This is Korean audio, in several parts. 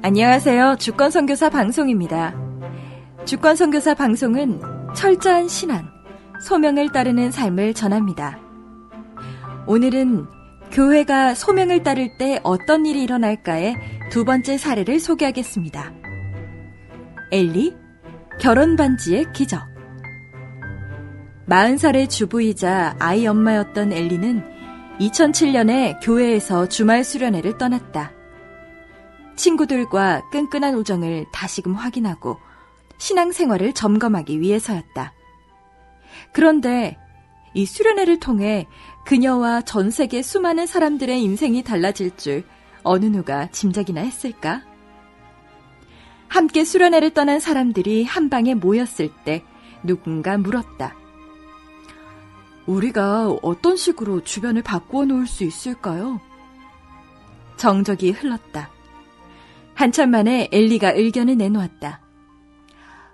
안녕하세요. 주권 선교사 방송입니다. 주권 선교사 방송은 철저한 신앙, 소명을 따르는 삶을 전합니다. 오늘은 교회가 소명을 따를 때 어떤 일이 일어날까의 두 번째 사례를 소개하겠습니다. 엘리, 결혼 반지의 기적. 40살의 주부이자 아이 엄마였던 엘리는 2007년에 교회에서 주말 수련회를 떠났다. 친구들과 끈끈한 우정을 다시금 확인하고 신앙생활을 점검하기 위해서였다. 그런데 이 수련회를 통해 그녀와 전 세계 수많은 사람들의 인생이 달라질 줄 어느 누가 짐작이나 했을까? 함께 수련회를 떠난 사람들이 한 방에 모였을 때 누군가 물었다. 우리가 어떤 식으로 주변을 바꾸어 놓을 수 있을까요? 정적이 흘렀다. 한참 만에 엘리가 의견을 내놓았다.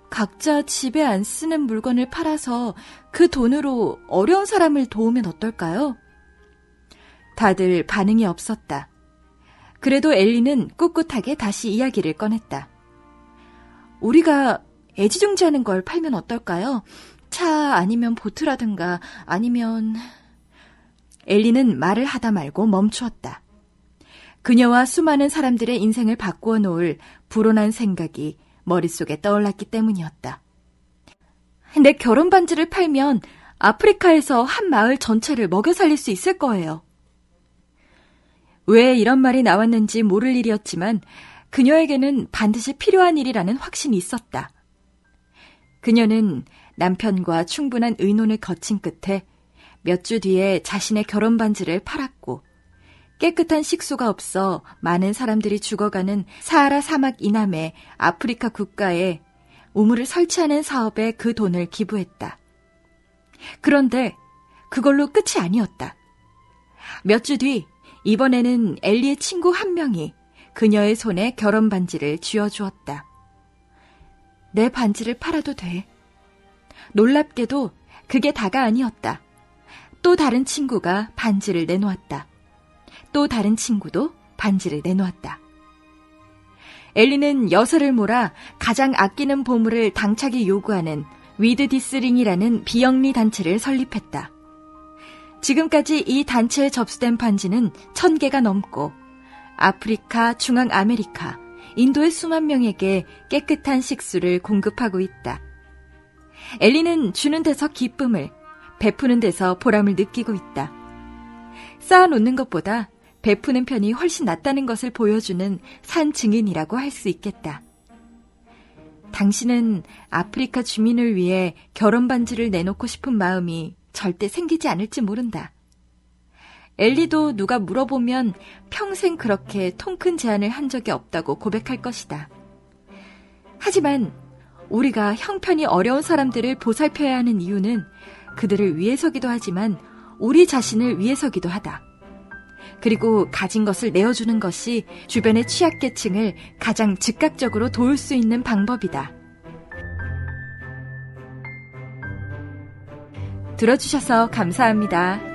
각자 집에 안 쓰는 물건을 팔아서 그 돈으로 어려운 사람을 도우면 어떨까요? 다들 반응이 없었다. 그래도 엘리는 꿋꿋하게 다시 이야기를 꺼냈다. 우리가 애지중지하는 걸 팔면 어떨까요? 차 아니면 보트라든가 아니면 엘리는 말을 하다 말고 멈추었다. 그녀와 수많은 사람들의 인생을 바꾸어 놓을 불온한 생각이 머릿속에 떠올랐기 때문이었다. 내 결혼 반지를 팔면 아프리카에서 한 마을 전체를 먹여 살릴 수 있을 거예요. 왜 이런 말이 나왔는지 모를 일이었지만 그녀에게는 반드시 필요한 일이라는 확신이 있었다. 그녀는 남편과 충분한 의논을 거친 끝에 몇 주 뒤에 자신의 결혼 반지를 팔았고 깨끗한 식수가 없어 많은 사람들이 죽어가는 사하라 사막 이남의 아프리카 국가에 우물을 설치하는 사업에 그 돈을 기부했다. 그런데 그걸로 끝이 아니었다. 몇 주 뒤 이번에는 엘리의 친구 한 명이 그녀의 손에 결혼 반지를 쥐어주었다. 내 반지를 팔아도 돼. 놀랍게도 그게 다가 아니었다. 또 다른 친구가 반지를 내놓았다. 또 다른 친구도 반지를 내놓았다. 엘리는 여설을 몰아 가장 아끼는 보물을 당차게 요구하는 위드 디스링이라는 비영리 단체를 설립했다. 지금까지 이 단체에 접수된 반지는 천 개가 넘고 아프리카, 중앙 아메리카, 인도의 수만 명에게 깨끗한 식수를 공급하고 있다. 엘리는 주는 데서 기쁨을, 베푸는 데서 보람을 느끼고 있다. 쌓아놓는 것보다 베푸는 편이 훨씬 낫다는 것을 보여주는 산 증인이라고 할 수 있겠다. 당신은 아프리카 주민을 위해 결혼 반지를 내놓고 싶은 마음이 절대 생기지 않을지 모른다. 엘리도 누가 물어보면 평생 그렇게 통 큰 제안을 한 적이 없다고 고백할 것이다. 하지만 우리가 형편이 어려운 사람들을 보살펴야 하는 이유는 그들을 위해서기도 하지만 우리 자신을 위해서기도 하다. 그리고 가진 것을 내어주는 것이 주변의 취약계층을 가장 즉각적으로 도울 수 있는 방법이다. 들어주셔서 감사합니다.